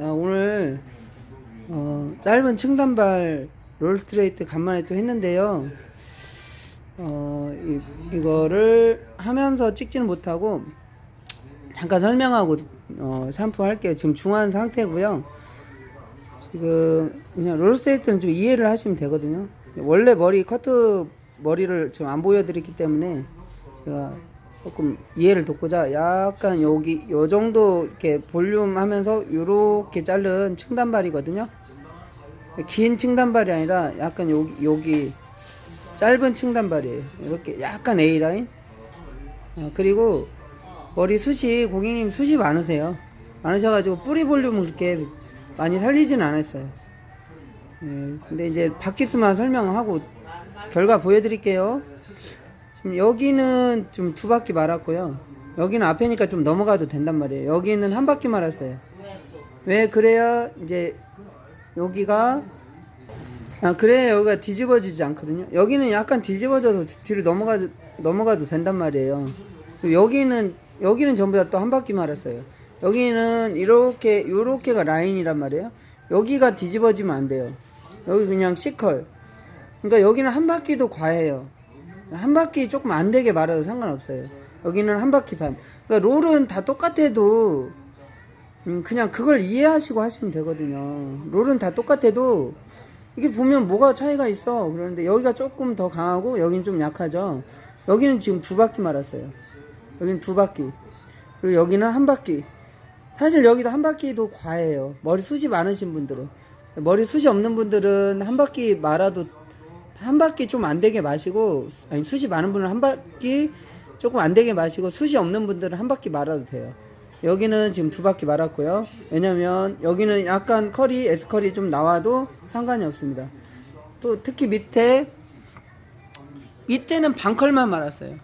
어, 오늘 어, 짧은 층단발 롤 스트레이트 간만에 또 했는데요. 어, 이, 이거를 하면서 찍지는 못하고 잠깐 설명하고 어, 샴푸 할게요. 지금 중한 상태고요. 지금 그냥 롤 스트레이트는 좀 이해를 하시면 되거든요. 원래 머리 커트 머리를 지금 안 보여드렸기 때문에 제가 조금 이해를 돕고자 약간 여기 요 정도 이렇게 볼륨 하면서 요렇게 자른 층단발이거든요. 긴 층단발이 아니라 약간 여기 여기 짧은 층단발이에요. 이렇게 약간 A 라인. 어, 그리고 머리 숱이 고객님 숱이 많으세요. 많으셔가지고 뿌리 볼륨을 그렇게 많이 살리진 않았어요. 예, 근데 이제 바퀴수만 설명하고 결과 보여드릴게요. 지금 여기는 좀두 바퀴 말았고요. 여기는 앞에니까 좀 넘어가도 된단 말이에요. 여기는 한 바퀴 말았어요. 왜 그래야 이제 여기가 아 그래야 여기가 뒤집어지지 않거든요. 여기는 약간 뒤집어져서 뒤로 넘어가 넘어가도 된단 말이에요. 여기는 여기는 전부 다 또 한 바퀴 말았어요. 여기는 이렇게 요렇게가 라인이란 말이에요. 여기가 뒤집어지면 안 돼요. 여기 그냥 C컬. 그러니까 여기는 한 바퀴도 과해요. 한 바퀴 조금 안 되게 말아도 상관없어요. 여기는 한 바퀴 반. 그러니까 롤은 다 똑같아도 음, 그냥 그걸 이해하시고 하시면 되거든요. 롤은 다 똑같아도 이게 보면 뭐가 차이가 있어. 그런데 여기가 조금 더 강하고 여기는 좀 약하죠. 여기는 지금 두 바퀴 말았어요. 여기는 두 바퀴. 그리고 여기는 한 바퀴. 사실 여기도 한 바퀴도 과해요. 머리 숱이 많으신 분들은. 머리 숱이 없는 분들은 한 바퀴 말아도 한 바퀴 좀 안 되게 마시고 아니 숱이 많은 분은 한 바퀴 조금 안 되게 마시고 숱이 없는 분들은 한 바퀴 말아도 돼요. 여기는 지금 두 바퀴 말았고요. 왜냐면 여기는 약간 컬이 S 컬이 좀 나와도 상관이 없습니다. 또 특히 밑에 밑에는 반컬만 말았어요.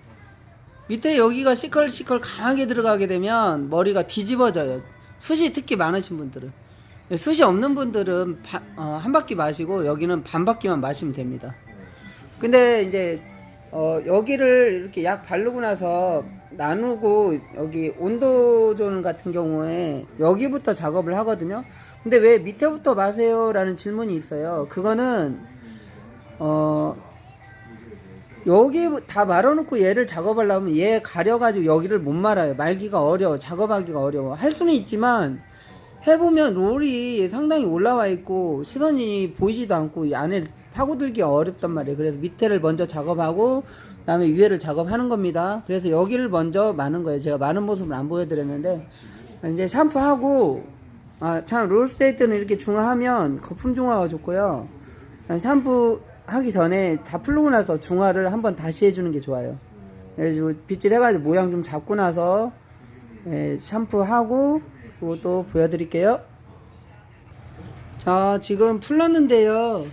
밑에 여기가 C컬 강하게 들어가게 되면 머리가 뒤집어져요. 숱이 특히 많으신 분들은 숱이 없는 분들은 바- 어, 한 바퀴 마시고 여기는 반 바퀴만 마시면 됩니다. 근데 이제 어, 여기를 이렇게 약 바르고 나서 나누고 여기 온도 존 같은 경우에 여기부터 작업을 하거든요. 근데 왜 밑에부터 마세요 라는 질문이 있어요. 그거는 어 여기 다 말아놓고 얘를 작업하려면 얘 가려가지고 여기를 못 말아요. 말기가 어려워. 작업하기가 어려워. 할 수는 있지만 해보면 롤이 상당히 올라와 있고 시선이 보이지도 않고 이 안에 파고들기가 어렵단 말이에요. 그래서 밑에를 먼저 작업하고 그다음에 위에를 작업하는 겁니다. 그래서 여기를 먼저 마는 거예요. 제가 마는 모습을 안 보여드렸는데 이제 샴푸하고 아 참 롤스테이트는 이렇게 중화하면 거품 중화가 좋고요. 샴푸 하기 전에 다 풀고 나서 중화를 한번 다시 해주는 게 좋아요. 그래가지고 빗질 해가지고 모양 좀 잡고 나서 예, 샴푸하고 그리고 또 보여드릴게요. 자 지금 풀렀는데요.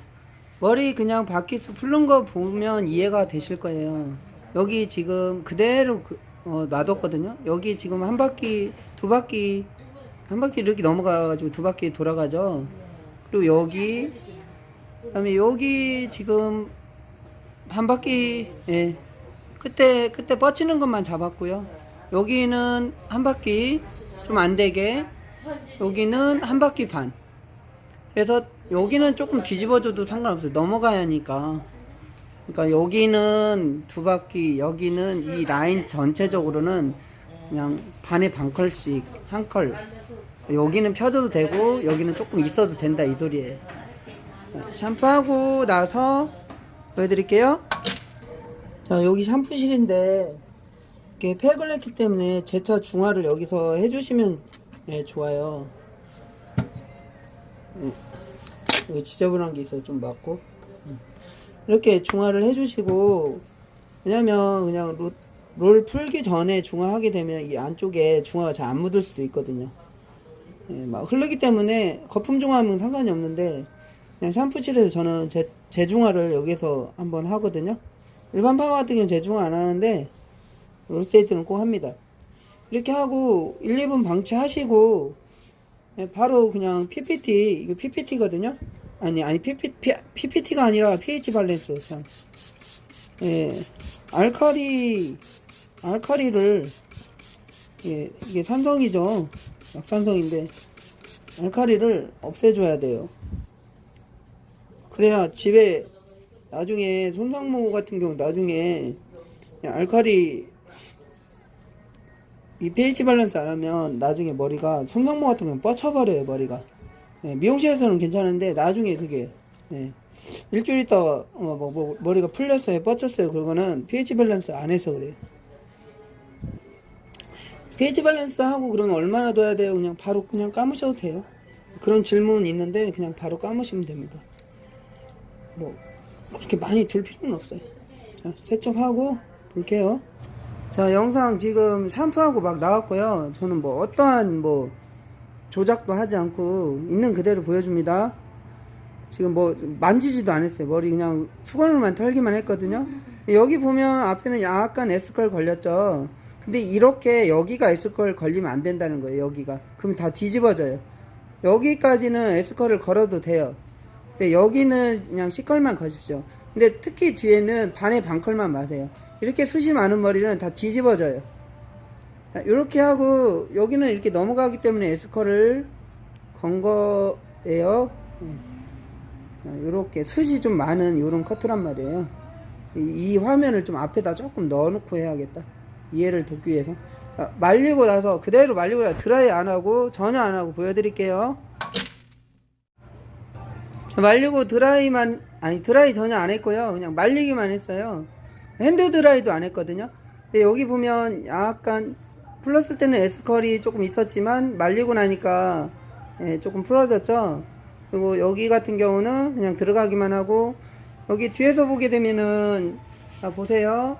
머리 그냥 바퀴수 풀른 거 보면 이해가 되실 거예요. 여기 지금 그대로 그- 어, 놔뒀거든요. 여기 지금 한 바퀴, 두 바퀴, 한 바퀴 이렇게 넘어가가지고 두 바퀴 돌아가죠. 그리고 여기, 그 다음에 여기 지금 한 바퀴, 예, 그때 그때 뻗치는 것만 잡았고요. 여기는 한 바퀴 좀 안 되게, 여기는 한 바퀴 반. 그래서 여기는 조금 뒤집어줘도 상관없어요. 넘어가야 하니까. 그러니까 여기는 두 바퀴, 여기는 이 라인 전체적으로는 그냥 반에 반 컬씩 한 컬. 여기는 펴줘도 되고 여기는 조금 있어도 된다 이 소리예요. 샴푸하고 나서 보여드릴게요. 자 여기 샴푸실인데 이렇게 팩을 했기 때문에 제차 중화를 여기서 해주시면 예, 좋아요. 지저분한 게 있어요. 좀 맞고. 음. 이렇게 중화를 해주시고, 왜냐면 그냥 롤, 롤 풀기 전에 중화하게 되면 이 안쪽에 중화가 잘 안 묻을 수도 있거든요. 예, 막 흐르기 때문에 거품 중화하면 상관이 없는데, 그냥 샴푸실에서 저는 재, 재중화를 여기서 한번 하거든요. 일반 파마 같은 경우는 재중화 안 하는데, 롤스테이트는 꼭 합니다. 이렇게 하고 1, 2분 방치하시고 예, 바로 그냥 PPT 이거 PPT거든요. 아니 아니 PPT PPT가 아니라 pH 밸런스 참. 예. 알카리 알카리를 예, 이게 산성이죠. 약산성인데 알카리를 없애줘야 돼요. 그래야 집에 나중에 손상모 같은 경우 나중에 알카리 이 pH 밸런스 안 하면 나중에 머리가 손상모 같은 경우 뻗쳐버려요 머리가. 예, 미용실에서는 괜찮은데 나중에 그게 예, 일주일 있다 어, 뭐, 뭐, 머리가 풀렸어요 뻗쳤어요 그거는 pH 밸런스 안 해서 그래요. pH 밸런스 하고 그러면 얼마나 둬야 돼요? 그냥 바로 그냥 감으셔도 돼요. 그런 질문 있는데 그냥 바로 감으시면 됩니다. 뭐 그렇게 많이 둘 필요는 없어요. 자 세척하고 볼게요 자 영상 지금 샴푸하고 막 나왔고요. 저는 뭐 어떠한 뭐 조작도 하지 않고 있는 그대로 보여줍니다. 지금 뭐 만지지도 않았어요. 머리 그냥 수건으로만 털기만 했거든요. 여기 보면 앞에는 약간 S컬 걸렸죠. 근데 이렇게 여기가 S컬 걸리면 안 된다는 거예요 여기가. 그러면 다 뒤집어져요. 여기까지는 S컬을 걸어도 돼요. 근데 여기는 그냥 C컬만 거십시오. 근데 특히 뒤에는 반에 반컬만 마세요 이렇게 숱이 많은 머리는 다 뒤집어져요. 이렇게 하고 여기는 이렇게 넘어가기 때문에 S컬을 건 거예요 이렇게 숱이 좀 많은 이런 커트란 말이에요. 이, 이 화면을 좀 앞에다 조금 넣어놓고 해야겠다. 이해를 돕기 위해서. 자, 말리고 나서 그대로 말리고 나서 드라이 안 하고 전혀 안 하고 보여드릴게요. 자, 말리고 드라이만 아니 드라이 전혀 안 했고요. 그냥 말리기만 했어요 핸드 드라이도 안 했거든요. 근데 여기 보면 약간 풀었을 때는 S컬이 조금 있었지만 말리고 나니까 예, 조금 풀어졌죠. 그리고 여기 같은 경우는 그냥 들어가기만 하고 여기 뒤에서 보게 되면은 자 보세요.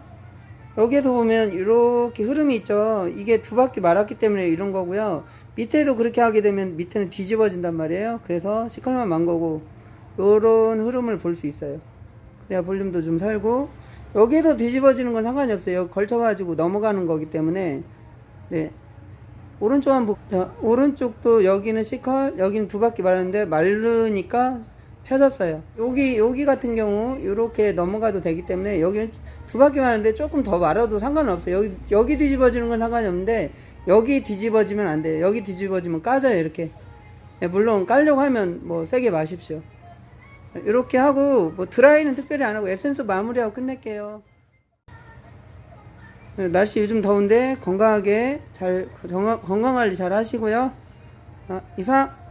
여기에서 보면 이렇게 흐름이 있죠. 이게 두 바퀴 말았기 때문에 이런 거고요. 밑에도 그렇게 하게 되면 밑에는 뒤집어진단 말이에요. 그래서 시컬만 만 거고 요런 흐름을 볼 수 있어요. 그래야 볼륨도 좀 살고 여기에서 뒤집어지는 건 상관이 없어요. 걸쳐가지고 넘어가는 거기 때문에. 네. 오른쪽 한번 자, 오른쪽도 여기는 C컬 여기는 두 바퀴 말았는데 마르니까 펴졌어요. 여기 여기 같은 경우 이렇게 넘어가도 되기 때문에 여기는 두 바퀴 말았는데 조금 더 말아도 상관은 없어요. 여기 여기 뒤집어지는 건 상관이 없는데 여기 뒤집어지면 안 돼요. 여기 뒤집어지면 까져요 이렇게. 예, 물론 깔려고 하면 뭐 세게 마십시오 이렇게 하고 뭐 드라이는 특별히 안 하고 에센스 마무리하고 끝낼게요. 네, 날씨 요즘 더운데 건강하게 잘 건강, 건강 관리 잘 하시고요. 아, 이상